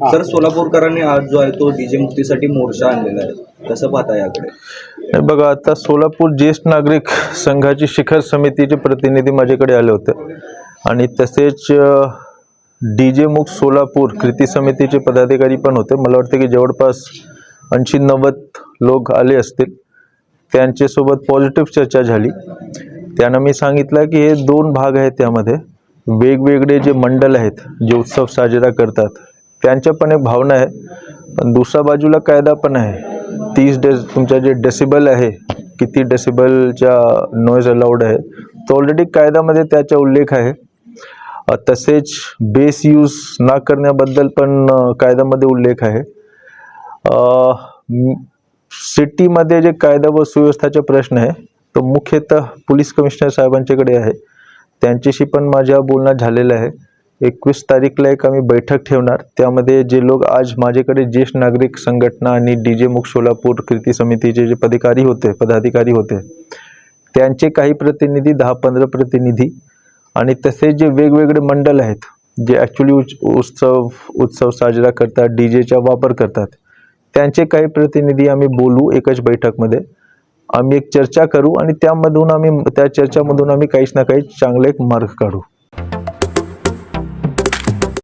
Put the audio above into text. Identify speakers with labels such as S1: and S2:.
S1: Sir सोलापूरकरांनी आज जो आहे तो डीजे मुक्तीसाठी मोर्चा आणलेला आहे. कसं पाहता याकडे?
S2: बघा आता सोलापूर ज्येष्ठ नागरिक संघाची शिखर समितीचे प्रतिनिधी माझ्याकडे आले होते. आणि तसेच डी जे मुख सोलापूर कृती समितीचे पदाधिकारी पण होते. मला वाटतं की जवळपास ऐंशी नव्वद लोक आले असतील. त्यांच्यासोबत पॉझिटिव्ह चर्चा झाली. त्यांना मी सांगितलं की हे दोन भाग आहेत त्यामध्ये. वेगवेगळे जे मंडल आहेत जे उत्सव साजरा करतात त्यांच्या पण एक भावना आहे. पण दुसऱ्या बाजूला कायदा पण आहे. तीस डे तुमच्या जे डेसिबल आहे किती डेसिबलच्या नॉईज अलाउड आहे तो ऑलरेडी कायद्यामध्ये त्याचा उल्लेख आहे. तसेच बेस यूज ना करण्याबद्दल पण कायद्यामध्ये उल्लेख आहे. सिटीमध्ये जे कायदा व सुव्यवस्थाचा प्रश्न आहे तो मुख्यतः पोलीस कमिशनर साहेबांच्याकडे आहे. त्यांच्याशी पण माझ्या बोलणं झालेलं आहे. एकवीस तारीखला एक आम्ही बैठक ठेवणार. त्यामध्ये जे लोक आज माझ्याकडे ज्येष्ठ नागरिक संघटना आणि डी जे मुख सोलापूर कृती समितीचे जे पदाधिकारी होते पदाधिकारी होते त्यांचे काही प्रतिनिधी दहा पंधरा प्रतिनिधी आणि तसे जे वेगवेगळे मंडल आहेत जे ॲक्च्युली उत्सव उत्सव साजरा करतात डी जेचा वापर करतात त्यांचे काही प्रतिनिधी आम्ही बोलू एकच बैठकमध्ये. आम्ही एक चर्चा करू आणि त्यामधून आम्ही त्या चर्चामधून आम्ही काहीच ना काही चांगले एक मार्ग काढू.